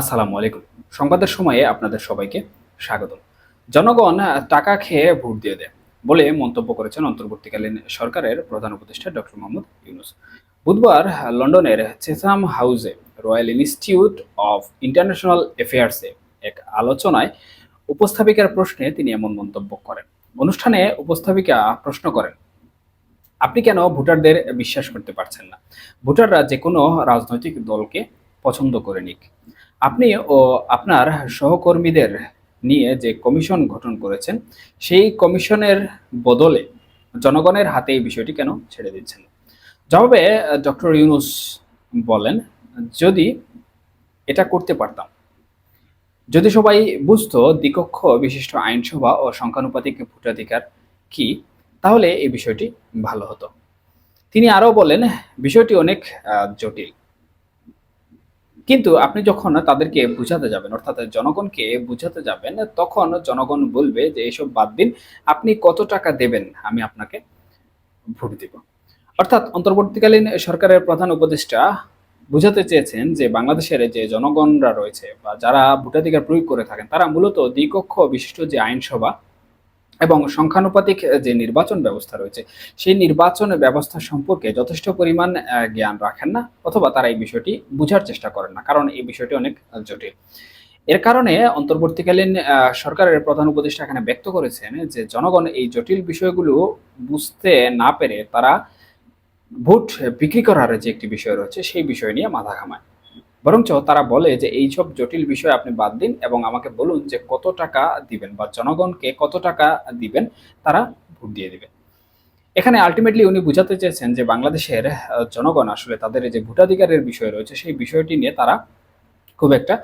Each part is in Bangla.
আসসালামু আলাইকুম। সংবাদের সময়ে আপনাদের সবাইকে স্বাগত জনগণ টাকা খেয়ে ভোট দিয়ে দেয় বলে মন্তব্য করেছেন অন্তর্বর্তীকালীন সরকারের প্রধান উপদেষ্টা ডক্টর মোহাম্মদ ইউনুস। বুধবার লন্ডনের চেসাম হাউসে রয়্যাল ইনস্টিটিউট অফ ইন্টারন্যাশনাল অ্যাফেয়ার্সে এক আলোচনায় উপস্থাপিকার প্রশ্নে তিনি এমন মন্তব্য করেন। অনুষ্ঠানে উপস্থাপিকা প্রশ্ন করেন, আপনি কেন ভোটারদের বিশ্বাস করতে পারছেন না? ভোটাররা যে কোনো রাজনৈতিক দলকে পছন্দ করে নিক। আপনি ও আপনার সহকর্মীদের নিয়ে যে কমিশন গঠন করেছেন, সেই কমিশনের বদলে জনগণের হাতে এই বিষয়টি কেন ছেড়ে দিচ্ছেন? জবাবে ডক্টর ইউনুস বলেন, যদি এটা করতে পারতাম, যদি সবাই বুঝতো দ্বিকক্ষ বিশিষ্ট আইনসভা ও সংখ্যানুপাতিক ভোটাধিকার কি, তাহলে এই বিষয়টি ভালো হতো। তিনি আরও বলেন, বিষয়টি অনেক জটিল। কিন্তু আপনি যখন তাদেরকে বুঝাতে যাবেন, অর্থাৎ জনগণকে বুঝাতে যাবেন, তখন জনগণ বলবে যে এসব বাদ দিন, আপনি কত টাকা দেবেন আমি আপনাকে ভোট দিব। অর্থাৎ অন্তর্বর্তীকালীন সরকারের প্রধান উপদেষ্টা বুঝাতে চেয়েছেন যে বাংলাদেশের যে জনগণরা রয়েছে বা যারা ভোটাধিকার প্রয়োগ করে থাকেন, তারা মূলত দ্বিকক্ষ বিশিষ্ট যে আইনসভা এবং সংখ্যানুপাতিক যে নির্বাচন ব্যবস্থা রয়েছে, সেই নির্বাচন ব্যবস্থা সম্পর্কে যথেষ্ট পরিমাণ জ্ঞান রাখেন না অথবা তারা এই বিষয়টি বোঝার চেষ্টা করেন না, কারণ এই বিষয়টি অনেক জটিল। এর কারণে অন্তর্বর্তীকালীন সরকারের প্রধান উপদেষ্টা এখানে ব্যক্ত করেছেন যে জনগণ এই জটিল বিষয়গুলো বুঝতে না পেরে তারা ভোট বিক্রি করার যে একটি বিষয় রয়েছে, সেই বিষয় নিয়ে মাথা ঘামায়। বরঞ্চ তারা বলে যে, এইসব জটিল বিষয় আপনি বাদ দিন এবং আমাকে বলুন যে, কত টাকা দিবেন বা জনগণকে কত টাকা দিবেন, তারা ভোট দিয়ে দিবে। এখানে আলটিমেটলি উনি বুঝাতে চেয়েছেন যে, বাংলাদেশের জনগণ আসলে তাদের যে ভোটাধিকারের বিষয় রয়েছে, সেই বিষয়টি নিয়ে তারা খুব একটা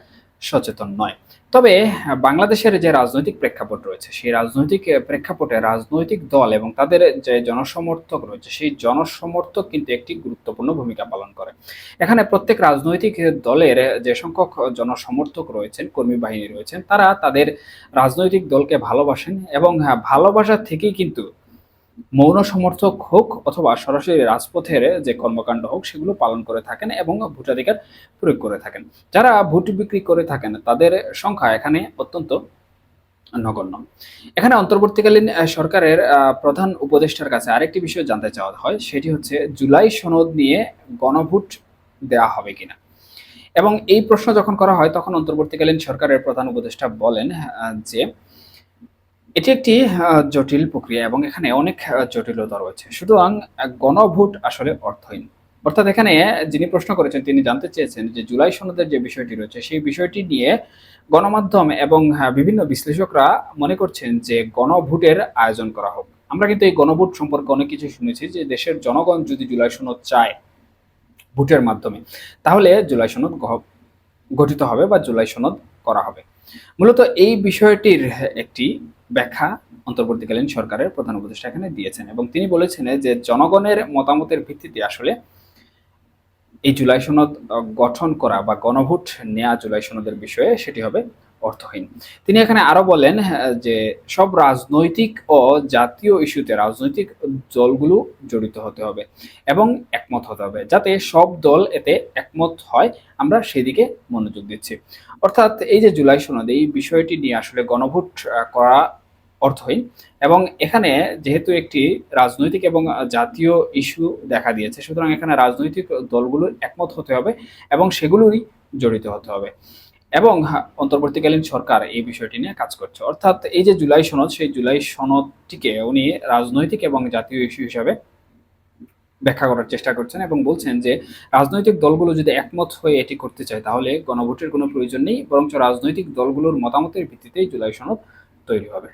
সচেতন নয়। তবে বাংলাদেশের যে রাজনৈতিক প্রেক্ষাপট রয়েছে সেই রাজনৈতিক প্রেক্ষাপটে রাজনৈতিক দল এবং তাদের যে জনসমর্থক রয়েছে সেই জনসমর্থক কিন্তু একটি গুরুত্বপূর্ণ ভূমিকা পালন করে। এখানে প্রত্যেক রাজনৈতিক দলের যে সংখ্যক জনসমর্থক রয়েছেন কর্মী বাহিনী রয়েছেন তারা তাদের রাজনৈতিক দলকে ভালোবাসেন এবং হ্যাঁ, ভালোবাসা থেকেই কিন্তু মৌন সমর্থক হোক অথবা সরাসরি রাজপথের যে কর্মকাণ্ড হোক, সেগুলো পালন করে থাকেন এবং ভোটাধিকার প্রয়োগ করে থাকেন। যারা ভোট বিক্রি করে থাকেন, তাদের সংখ্যা এখানে অত্যন্ত নগণ্য। এখানে অন্তর্বর্তীকালীন সরকারের প্রধান উপদেষ্টার কাছে আরেকটি বিষয় জানতে চাওয়া হয়, সেটি হচ্ছে জুলাই সনদ নিয়ে গণভোট দেওয়া হবে কিনা? এবং এই প্রশ্ন যখন করা হয়, তখন অন্তর্বর্তীকালীন সরকারের প্রধান উপদেষ্টা বলেন যে এটি একটি জটিল প্রক্রিয়া এবং এখানে অনেক জটিলতা রয়েছে। সুতরাং গণভোট আসলে অর্থহীন। অর্থাৎ এখানে যিনি প্রশ্ন করেছেন তিনি জানতে চেয়েছেন যে জুলাই সনদের যে বিষয়টি রয়েছে সেই বিষয়টি নিয়ে গণমাধ্যম এবং হ্যাঁ, বিভিন্ন বিশ্লেষকরা মনে করছেন যে গণভোটের আয়োজন করা হোক। আমরা কিন্তু এই গণভোট সম্পর্কে অনেক কিছু শুনেছি যে দেশের জনগণ যদি জুলাই সনদ চায় ভোটের মাধ্যমে তাহলে জুলাই সনদ গঠিত হবে বা জুলাই সনদ করা হবে। মূলত এই বিষয়টির একটি ব্যাখ্যা অন্তর্বর্তীকালীন সরকারের প্রধান উপদেষ্টা এখানে দিয়েছেন এবং তিনি বলেছেন যে জনগণের মতামতের ভিত্তিতে আসলে এই জুলাই সনদ গঠন করা বা গণভোট নেয়া জুলাই সনদের বিষয়ে সেটি হবে অর্থহীন। তিনি এখানে আরও বলেন যে সব রাজনৈতিক ও জাতীয় ইস্যুতে রাজনৈতিক দলগুলো জড়িত হতে হবে এবং একমত হতে হবে। যাতে সব দল এতে একমত হয়, আমরা সেদিকে মনোযোগ দিচ্ছি। অর্থাৎ এই যে জুলাই সনদ, এই বিষয়টি নিয়ে আসলে গণভোট করা অর্থহীন এবং এখানে যেহেতু একটি রাজনৈতিক এবং জাতীয় ইস্যু দেখা দিয়েছে, সুতরাং এখানে রাজনৈতিক দলগুলোর একমত হতে হবে এবং সেগুলোরই জড়িত হতে হবে। এবং অন্তর্বর্তীকালীন সরকার এই বিষয়টি নিয়ে কাজ করছে। অর্থাৎ এই যে জুলাই সনদ, সেই জুলাই সনদটিকে উনি রাজনৈতিক এবং জাতীয় ইস্যু হিসাবে ব্যাখ্যা করার চেষ্টা করছেন এবং বলছেন যে, রাজনৈতিক দলগুলো যদি একমত হয়ে এটি করতে চায়, তাহলে গণভোটের কোনো প্রয়োজন নেই, বরঞ্চ রাজনৈতিক দলগুলোর মতামতের ভিত্তিতেই জুলাই সনদ তৈরি হবে।